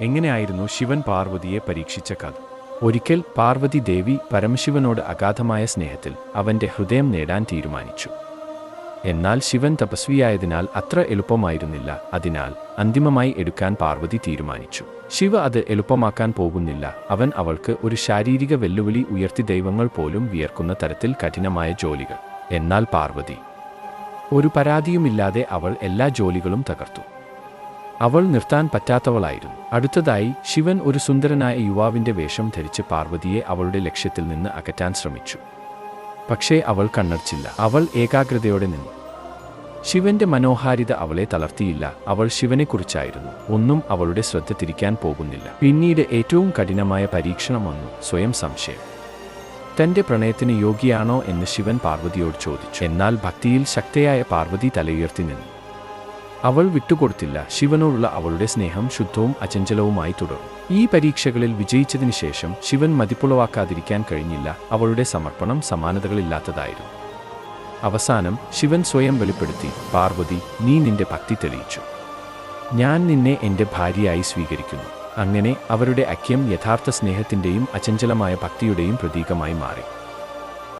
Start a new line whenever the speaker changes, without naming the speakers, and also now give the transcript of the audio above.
എങ്ങനെയായിരുന്നു ശിവൻ പാർവതിയെ പരീക്ഷിച്ച കഥ? ഒരിക്കൽ പാർവതി ദേവി പരമശിവനോട് അഗാധമായ സ്നേഹത്തിൽ അവന്റെ ഹൃദയം നേടാൻ തീരുമാനിച്ചു. എന്നാൽ ശിവൻ തപസ്വിയായതിനാൽ അത്ര എളുപ്പമായിരുന്നില്ല. അതിനാൽ അന്തിമമായി എടുക്കാൻ പാർവതി തീരുമാനിച്ചു. ശിവ അത് എളുപ്പമാക്കാൻ പോകുന്നില്ല. അവൻ അവൾക്ക് ഒരു ശാരീരിക വെല്ലുവിളി ഉയർത്തി ദൈവങ്ങൾ പോലും വിയർക്കുന്ന തരത്തിൽ കഠിനമായ ജോലികൾ. എന്നാൽ പാർവതി ഒരു പരാതിയുമില്ലാതെ അവൾ എല്ലാ ജോലികളും തകർത്തു. അവൾ നിർത്താൻ പറ്റാത്തവളായിരുന്നു. അടുത്തതായി ശിവൻ ഒരു സുന്ദരനായ യുവാവിന്റെ വേഷം ധരിച്ച് പാർവതിയെ അവളുടെ ലക്ഷ്യത്തിൽ നിന്ന് അകറ്റാൻ ശ്രമിച്ചു. പക്ഷേ അവൾ കണ്ണടച്ചില്ല. അവൾ ഏകാഗ്രതയോടെ നിന്നു. ശിവന്റെ മനോഹാരിത അവളെ തളർത്തിയില്ല. അവൾ ശിവനെക്കുറിച്ചായിരുന്നു. ഒന്നും അവളുടെ ശ്രദ്ധ തിരിക്കാൻ പോകുന്നില്ല. പിന്നീട് ഏറ്റവും കഠിനമായ പരീക്ഷണം വന്നു. സ്വയം സംശയം. തന്റെ പ്രണയത്തിന് യോഗിയാണോ എന്ന് ശിവൻ പാർവതിയോട് ചോദിച്ചു. എന്നാൽ ഭക്തിയിൽ ശക്തയായ പാർവതി തലയുയർത്തി നിന്നു. അവൾ വിട്ടുകൊടുത്തില്ല. ശിവനോടുള്ള അവളുടെ സ്നേഹം ശുദ്ധവും അചഞ്ചലവുമായി തുടർന്നു ഈ പരീക്ഷകളിൽ വിജയിച്ചതിനു ശേഷം ശിവൻ മതിപ്പുളവാക്കാതിരിക്കാൻ കഴിഞ്ഞില്ല. അവളുടെ സമർപ്പണം സമാനതകളില്ലാത്തതായിരുന്നു. അവസാനം ശിവൻ സ്വയം വെളിപ്പെടുത്തി പാർവതി നീ നിന്റെ ഭക്തി തെളിയിച്ചു. ഞാൻ നിന്നെ എന്റെ ഭാര്യയായി സ്വീകരിക്കുന്നു. അങ്ങനെ അവരുടെ ഐക്യം യഥാർത്ഥ സ്നേഹത്തിന്റെയും അചഞ്ചലമായ ഭക്തിയുടെയും പ്രതീകമായി മാറി.